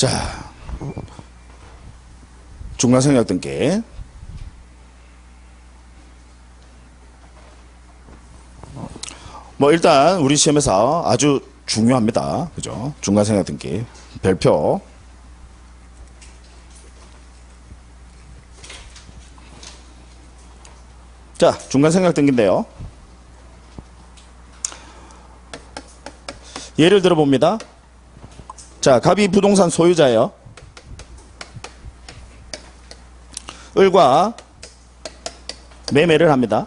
자, 중간생략 등기. 뭐 일단 우리 시험에서 아주 중요합니다. 그죠? 중간생략 등기. 별표. 자, 중간생략 등기인데요. 예를 들어 봅니다. 자, 갑이 부동산 소유자예요. 을과 매매를 합니다.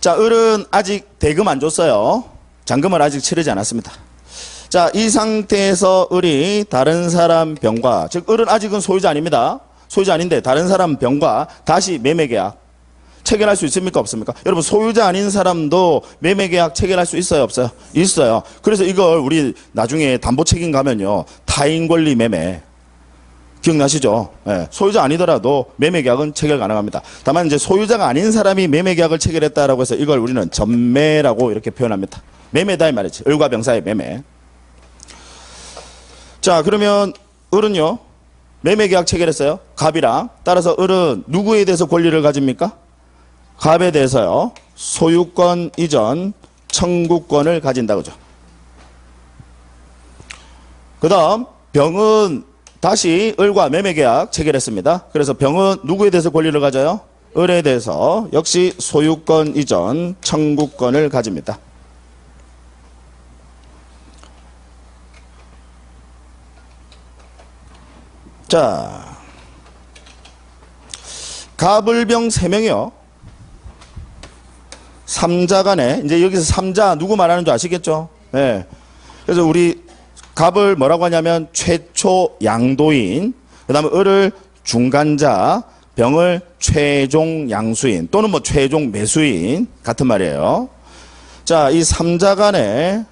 자, 을은 아직 대금 안 줬어요. 잔금을 아직 치르지 않았습니다. 자, 이 상태에서 을이 다른 사람 병과, 즉, 을은 아직은 소유자 아닙니다. 소유자 아닌데, 다른 사람 병과 다시 매매 계약 체결할 수 있습니까? 없습니까? 여러분, 소유자 아닌 사람도 매매 계약 체결할 수 있어요? 없어요? 있어요. 그래서 이걸 우리 나중에 담보 책임 가면요. 타인 권리 매매. 기억나시죠? 예, 소유자 아니더라도 매매 계약은 체결 가능합니다. 다만 이제 소유자가 아닌 사람이 매매 계약을 체결했다라고 해서 이걸 우리는 전매라고 이렇게 표현합니다. 매매다 이 말이지. 을과 병사의 매매. 자, 그러면 을은요. 매매 계약 체결했어요. 갑이랑. 따라서 을은 누구에 대해서 권리를 가집니까? 갑에 대해서요. 소유권 이전 청구권을 가진다 그죠. 그 다음 병은 다시 을과 매매 계약 체결했습니다. 그래서 병은 누구에 대해서 권리를 가져요? 을에 대해서 역시 소유권 이전 청구권을 가집니다. 자, 갑을병 3명이요. 삼자간에 이제 여기서 삼자 누구 말하는 줄 아시겠죠? 네. 그래서 우리 갑을 뭐라고 하냐면 최초 양도인, 그다음에 을을 중간자, 병을 최종 양수인 또는 뭐 최종 매수인 같은 말이에요. 자, 이 삼자간에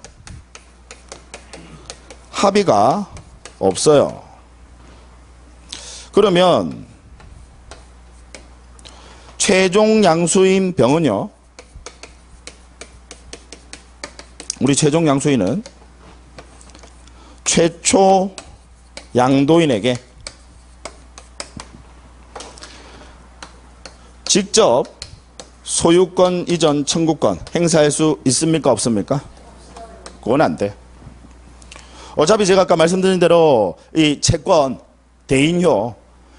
합의가 없어요. 그러면 최종 양수인 병은요. 우리 최종 양수인은 최초 양도인에게 직접 소유권 이전 청구권 행사할 수 있습니까 없습니까? 그건 안 돼. 어차피 제가 아까 말씀드린 대로 이 채권 대인효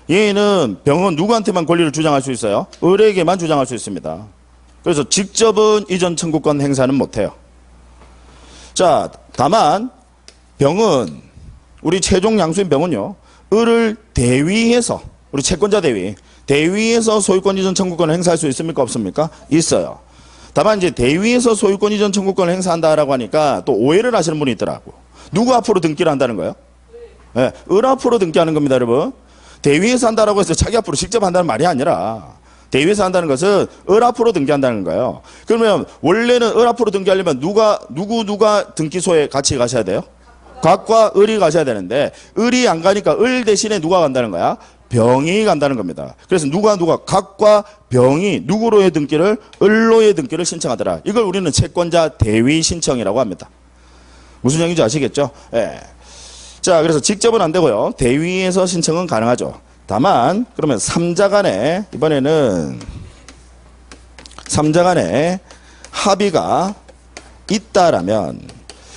얘는 병은 누구한테만 권리를 주장할 수 있어요? 을에게만 주장할 수 있습니다. 그래서 직접은 이전 청구권 행사는 못해요. 자, 다만 병은 우리 최종 양수인 병은요. 을을 대위해서 우리 채권자 대위 대위에서 소유권 이전 청구권을 행사할 수 있습니까 없습니까? 있어요. 다만 이제 대위에서 소유권 이전 청구권을 행사한다라고 하니까 또 오해를 하시는 분이 있더라고. 누구 앞으로 등기를 한다는 거예요? 네, 을 앞으로 등기하는 겁니다, 여러분. 대위에서 한다라고 해서 자기 앞으로 직접 한다는 말이 아니라 대위에서 한다는 것은 을 앞으로 등기한다는 거예요. 그러면 원래는 을 앞으로 등기하려면 누가 누구 누가 등기소에 같이 가셔야 돼요? 각과 을이 가셔야 되는데 을이 안 가니까 을 대신에 누가 간다는 거야? 병이 간다는 겁니다. 그래서 누가 누가 각과 병이 누구로의 등기를 을로의 등기를 신청하더라. 이걸 우리는 채권자 대위 신청이라고 합니다. 무슨 얘기인지 아시겠죠? 예. 자, 그래서 직접은 안 되고요. 대위에서 신청은 가능하죠. 다만 그러면 삼자 간에 이번에는 삼자 간에 합의가 있다라면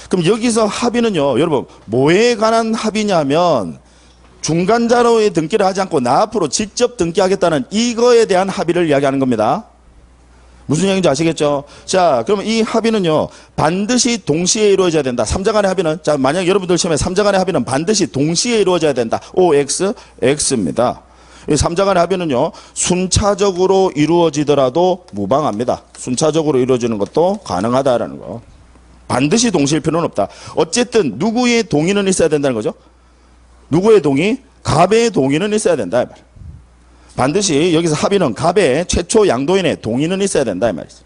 그럼 여기서 합의는요. 여러분 뭐에 관한 합의냐면 중간자로의 등기를 하지 않고 나 앞으로 직접 등기하겠다는 이거에 대한 합의를 이야기하는 겁니다. 무슨 얘기인지 아시겠죠? 자, 그러면 이 합의는요, 반드시 동시에 이루어져야 된다. 삼자 간의 합의는, 자, 만약 여러분들 시험에 삼자 간의 합의는 반드시 동시에 이루어져야 된다. OX, X입니다. 이 삼자 간의 합의는요, 순차적으로 이루어지더라도 무방합니다. 순차적으로 이루어지는 것도 가능하다라는 거. 반드시 동시일 필요는 없다. 어쨌든 누구의 동의는 있어야 된다는 거죠? 누구의 동의? 갑의 동의는 있어야 된다. 이 말. 반드시 여기서 합의는 갑의 최초 양도인의 동의는 있어야 된다. 이 말이죠.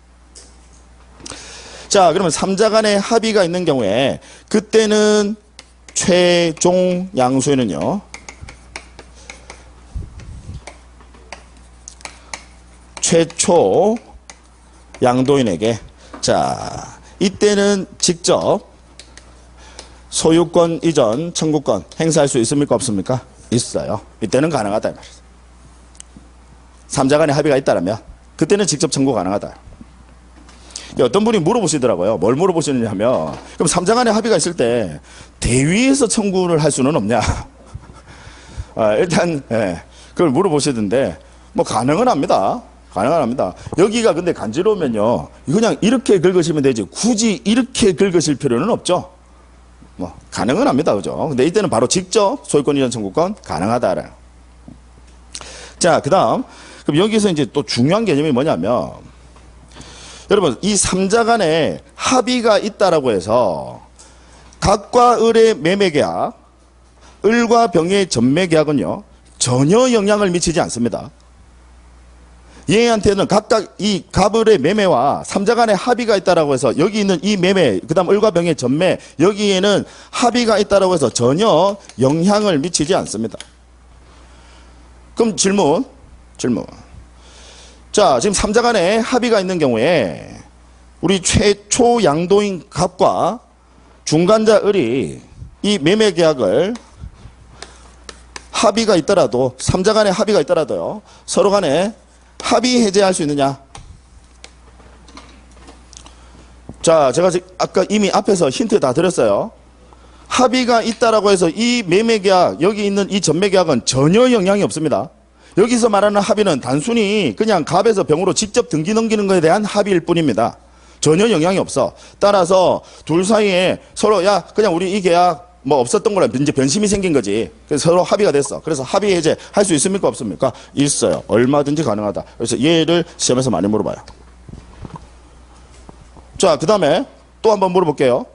자, 그러면 삼자 간의 합의가 있는 경우에 그때는 최종 양수인은요. 최초 양도인에게 자, 이때는 직접 소유권 이전 청구권 행사할 수 있습니까 없습니까? 있어요. 이때는 가능하다 이 말이죠. 삼자 간의 합의가 있다라면 그때는 직접 청구 가능하다. 어떤 분이 물어보시더라고요. 뭘 물어보시느냐 하면 그럼 삼자 간의 합의가 있을 때 대위에서 청구를 할 수는 없냐? 아, 일단 예, 그걸 물어보시던데 뭐 가능은 합니다. 가능은 합니다. 여기가 근데 간지러우면요. 그냥 이렇게 긁으시면 되지 굳이 이렇게 긁으실 필요는 없죠. 뭐 가능은 합니다. 그죠? 근데 이때는 바로 직접 소유권 이전 청구권 가능하다라. 자, 그다음 그럼 여기서 이제 또 중요한 개념이 뭐냐면 여러분 이 삼자 간에 합의가 있다라고 해서 각과 을의 매매 계약, 을과 병의 전매 계약은요 전혀 영향을 미치지 않습니다. 얘한테는 각각 이 갑을의 매매와 삼자 간의 합의가 있다라고 해서 여기 있는 이 매매, 그다음 을과 병의 전매 여기에는 합의가 있다라고 해서 전혀 영향을 미치지 않습니다. 그럼 질문, 질문. 자, 지금 삼자 간에 합의가 있는 경우에 우리 최초 양도인 갑과 중간자 을이 이 매매 계약을 합의가 있더라도 삼자 간에 합의가 있더라도요 서로 간에 합의 해제할 수 있느냐? 자, 제가 지- 아까 이미 앞에서 힌트 다 드렸어요. 합의가 있다라고 해서 이 매매 계약 여기 있는 이 전매 계약은 전혀 영향이 없습니다. 여기서 말하는 합의는 단순히 그냥 갑에서 병으로 직접 등기 넘기는 것에 대한 합의일 뿐입니다. 전혀 영향이 없어. 따라서 둘 사이에 서로 야 그냥 우리 이 계약 뭐 없었던 거라 이제 변심이 생긴 거지. 그래서 서로 합의가 됐어. 그래서 합의 해제 할 수 있습니까 없습니까? 있어요. 얼마든지 가능하다. 그래서 얘를 시험에서 많이 물어봐요. 자, 그 다음에 또 한번 물어볼게요.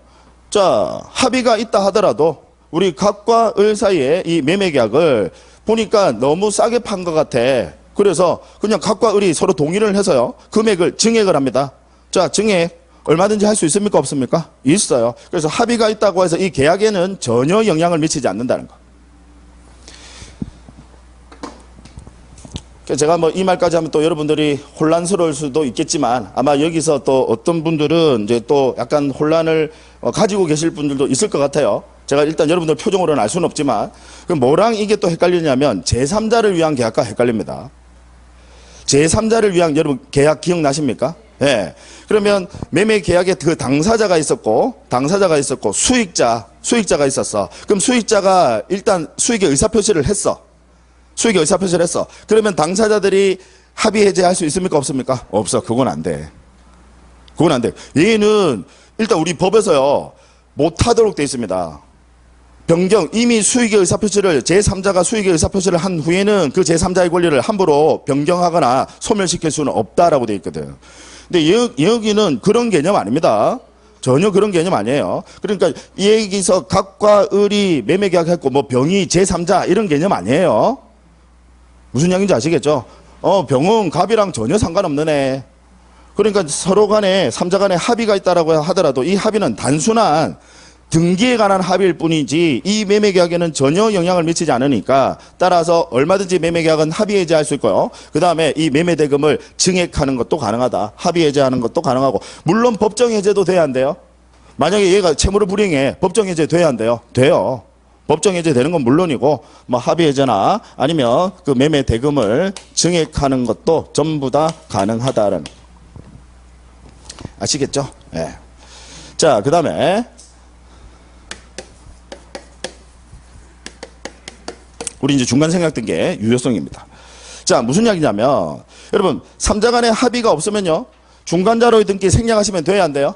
자, 합의가 있다 하더라도 우리 갑과 을 사이에 이 매매 계약을 보니까 너무 싸게 판 것 같아. 그래서 그냥 갑과 을이 서로 동의를 해서요. 금액을 증액을 합니다. 자, 증액 얼마든지 할 수 있습니까 없습니까? 있어요. 그래서 합의가 있다고 해서 이 계약에는 전혀 영향을 미치지 않는다는 거. 제가 뭐 이 말까지 하면 또 여러분들이 혼란스러울 수도 있겠지만 아마 여기서 또 어떤 분들은 이제 또 약간 혼란을 어, 가지고 계실 분들도 있을 것 같아요. 제가 일단 여러분들 표정으로는 알 수는 없지만 그럼 뭐랑 이게 또 헷갈리냐면 제3자를 위한 계약과 헷갈립니다. 제3자를 위한 여러분 계약 기억나십니까? 예. 그러면 매매 계약에 그 당사자가 있었고 당사자가 있었고 수익자 수익자가 있었어. 그럼 수익자가 일단 수익의 의사 표시를 했어. 수익의 의사 표시를 했어. 그러면 당사자들이 합의 해제할 수 있습니까 없습니까? 없어. 그건 안 돼. 그건 안 돼. 얘는 일단 우리 법에서요 못 하도록 돼 있습니다. 변경 이미 수익의 의사표시를 제3자가 수익의 의사표시를 한 후에는 그 제3자의 권리를 함부로 변경하거나 소멸시킬 수는 없다라고 돼 있거든. 근데 여, 여기는 그런 개념 아닙니다. 전혀 그런 개념 아니에요. 그러니까 여기서 각과 을이 매매 계약했고 뭐 병이 제3자 이런 개념 아니에요. 무슨 얘기인지 아시겠죠? 어, 병은 갑이랑 전혀 상관없는 애. 그러니까 서로 간에 삼자 간에 합의가 있다라고 하더라도 이 합의는 단순한 등기에 관한 합의일 뿐이지 이 매매 계약에는 전혀 영향을 미치지 않으니까 따라서 얼마든지 매매 계약은 합의 해제할 수 있고요. 그 다음에 이 매매 대금을 증액하는 것도 가능하다. 합의 해제하는 것도 가능하고 물론 법정 해제도 돼야 한대요. 만약에 얘가 채무를 불이행해 법정 해제 돼야 한대요. 돼요. 법정 해제 되는 건 물론이고 뭐 합의 해제나 아니면 그 매매 대금을 증액하는 것도 전부 다 가능하다는 아시겠죠? 예. 자, 그 다음에 우리 이제 중간 생각 든게 유효성입니다. 자, 무슨 이야기냐면 여러분 삼자 간의 합의가 없으면요. 중간자로의 등기 생략하시면 돼야 안 돼요?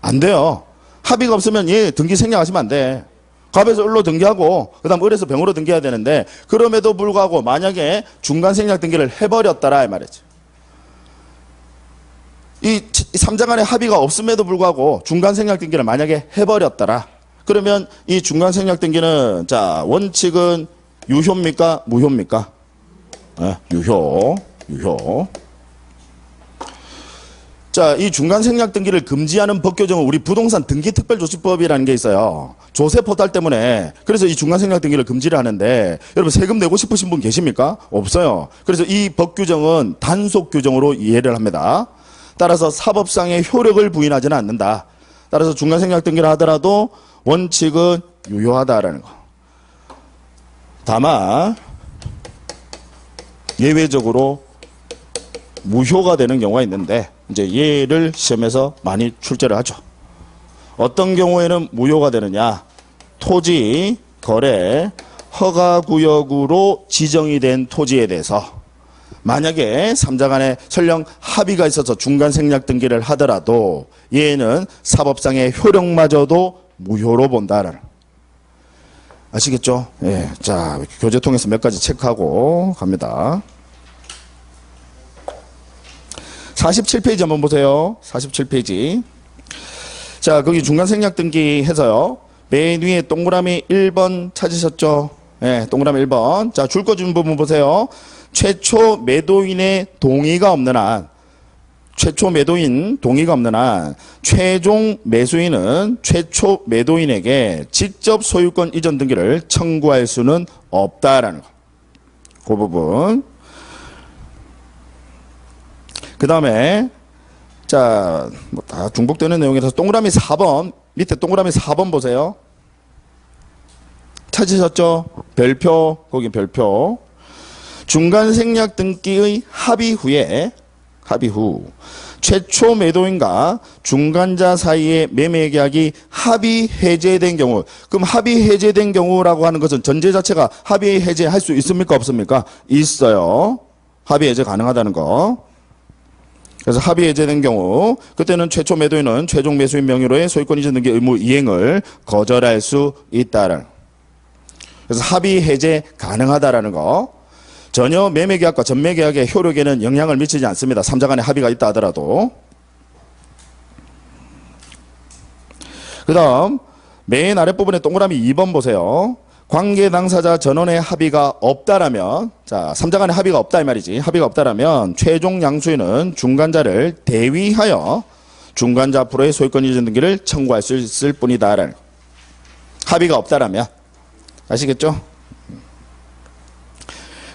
안 돼요. 합의가 없으면 예, 등기 생략하시면 안 돼. 갑에서 을로 등기하고 그다음 을에서 병으로 등기해야 되는데 그럼에도 불구하고 만약에 중간 생략 등기를 해버렸다라 이 말이죠. 이 삼자 간의 합의가 없음에도 불구하고 중간 생략 등기를 만약에 해버렸더라. 그러면 이 중간 생략 등기는 자 원칙은 유효입니까 무효입니까? 예, 유효, 유효. 자, 이 중간 생략 등기를 금지하는 법 규정은 우리 부동산 등기 특별조치법이라는 게 있어요. 조세 포탈 때문에 그래서 이 중간 생략 등기를 금지를 하는데 여러분 세금 내고 싶으신 분 계십니까? 없어요. 그래서 이 법 규정은 단속 규정으로 이해를 합니다. 따라서 사법상의 효력을 부인하지는 않는다. 따라서 중간 생략 등기를 하더라도 원칙은 유효하다라는 거. 다만 예외적으로 무효가 되는 경우가 있는데 이제 얘를 시험에서 많이 출제를 하죠. 어떤 경우에는 무효가 되느냐? 토지 거래 허가 구역으로 지정이 된 토지에 대해서 만약에 삼자 간에 설령 합의가 있어서 중간 생략 등기를 하더라도 얘는 사법상의 효력마저도 무효로 본다라는 아시겠죠? 예. 자, 교재 통해서 몇 가지 체크하고 갑니다. 47페이지 한번 보세요. 47페이지. 자, 거기 중간 생략 등기 해서요. 맨 위에 동그라미 1번 찾으셨죠? 예, 동그라미 1번. 자, 줄 거 준 부분 보세요. 최초 매도인의 동의가 없는 한, 최초 매도인 동의가 없는 한, 최종 매수인은 최초 매도인에게 직접 소유권 이전 등기를 청구할 수는 없다라는 거. 그 부분. 그 다음에, 자, 뭐 다 중복되는 내용이라서 동그라미 4번, 밑에 동그라미 4번 보세요. 찾으셨죠? 별표, 거기 별표. 중간 생략 등기의 합의 후에, 합의 후, 최초 매도인과 중간자 사이의 매매 계약이 합의 해제된 경우, 그럼 합의 해제된 경우라고 하는 것은 전제 자체가 합의 해제할 수 있습니까? 없습니까? 있어요. 합의 해제 가능하다는 거. 그래서 합의 해제된 경우 그때는 최초 매도인은 최종 매수인 명의로의 소유권 이전 등기 의무 이행을 거절할 수 있다는 그래서 합의 해제 가능하다라는 거 전혀 매매 계약과 전매 계약의 효력에는 영향을 미치지 않습니다. 삼자 간의 합의가 있다 하더라도 그 다음 맨 아랫부분에 동그라미 2번 보세요. 관계 당사자 전원의 합의가 없다라면 자, 삼자 간의 합의가 없다 이 말이지. 합의가 없다라면 최종 양수인은 중간자를 대위하여 중간자 앞으로의 소유권 이전 등기를 청구할 수 있을 뿐이다라는 거. 합의가 없다라면 아시겠죠?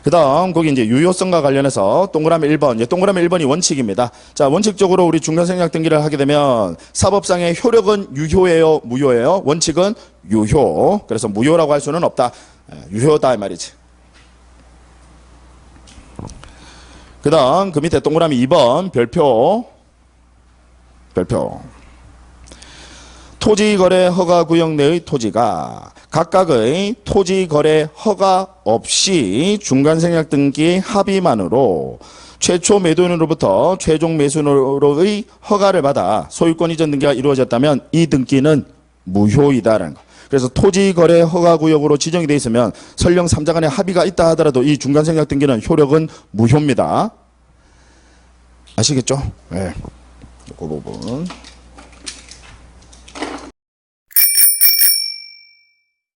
그 다음, 거기 이제 유효성과 관련해서 동그라미 1번, 이제 동그라미 1번이 원칙입니다. 자, 원칙적으로 우리 중간생략 등기를 하게 되면 사법상의 효력은 유효예요, 무효예요? 원칙은 유효. 그래서 무효라고 할 수는 없다. 예, 유효다, 이 말이지. 그 다음, 그 밑에 동그라미 2번, 별표. 별표. 토지거래 허가 구역 내의 토지가 각각의 토지거래 허가 없이 중간 생략 등기 합의만으로 최초 매도인으로부터 최종 매수인으로의 허가를 받아 소유권 이전 등기가 이루어졌다면 이 등기는 무효이다라는 거. 그래서 토지거래 허가구역으로 지정이 돼 있으면 설령 삼자 간의 합의가 있다 하더라도 이 중간 생략 등기는 효력은 무효입니다. 아시겠죠? 네. 그 부분.